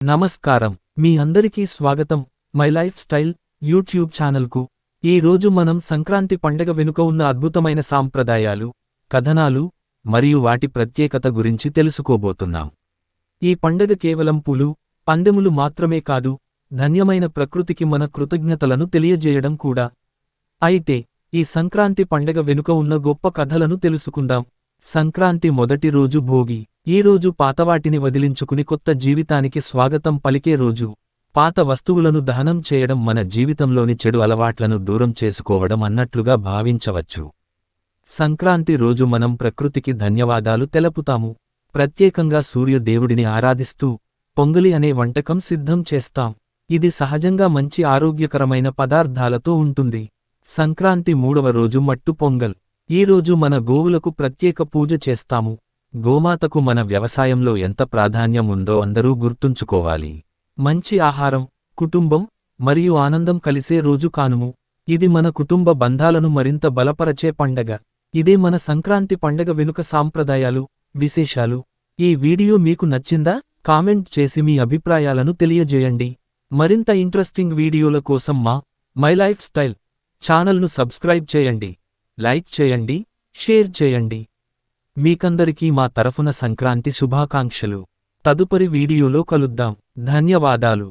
నమస్కారం. మీ అందరికీ స్వాగతం. మై లైఫ్ స్టైల్ యూట్యూబ్ ఛానల్కు. ఈ రోజు మనం సంక్రాంతి పండగ వెనుక ఉన్న అద్భుతమైన సాంప్రదాయాలు కథనాలు మరియు వాటి ప్రత్యేకత గురించి తెలుసుకోబోతున్నాం. ఈ పండగ కేవలం పూలు పందెములు మాత్రమే కాదు ధన్యమైన ప్రకృతికి మన కృతజ్ఞతలను తెలియజేయడం కూడా. అయితే ఈ సంక్రాంతి పండగ వెనుక ఉన్న గొప్ప కథలను తెలుసుకుందాం. సంక్రాంతి మొదటి రోజు భోగి. ఈ రోజు పాతవాటిని వదిలించుకుని కొత్త జీవితానికి స్వాగతం పలికే రోజు. పాత వస్తువులను దహనం చేయడం మన జీవితంలోని చెడు అలవాట్లను దూరం చేసుకోవడం అన్నట్లుగా భావించవచ్చు. సంక్రాంతి రోజు మనం ప్రకృతికి ధన్యవాదాలు తెలుపుతాము. ప్రత్యేకంగా సూర్యదేవుడిని ఆరాధిస్తూ పొంగలి అనే వంటకం సిద్ధం చేస్తాం. ఇది సహజంగా మంచి ఆరోగ్యకరమైన పదార్థాలతో ఉంటుంది. సంక్రాంతి మూడవ రోజు మట్టు పొంగల్. ఈరోజు మన గోవులకు ప్రత్యేక పూజ చేస్తాము. గోమాతకు మన వ్యవసాయంలో ఎంత ప్రాధాన్యం ఉందో అందరూ గుర్తుంచుకోవాలి. మంచి ఆహారం కుటుంబం మరియు ఆనందం కలిసే రోజు కానుము. ఇది మన కుటుంబ బంధాలను మరింత బలపరచే పండగ. ఇదే మన సంక్రాంతి పండగ వెనుక సాంప్రదాయాలు విశేషాలు. ఈ వీడియో మీకు నచ్చిందా? కామెంట్ చేసి మీ అభిప్రాయాలను తెలియజేయండి. మరింత ఇంట్రెస్టింగ్ వీడియోల కోసం మా మై లైఫ్ స్టైల్ ఛానల్ను సబ్స్క్రైబ్ చేయండి. లైక్ చేయండి షేర్ చేయండి. మీకందరికీ మా తరఫున సంక్రాంతి శుభాకాంక్షలు. తదుపరి వీడియోలో కలుద్దాం. ధన్యవాదాలు.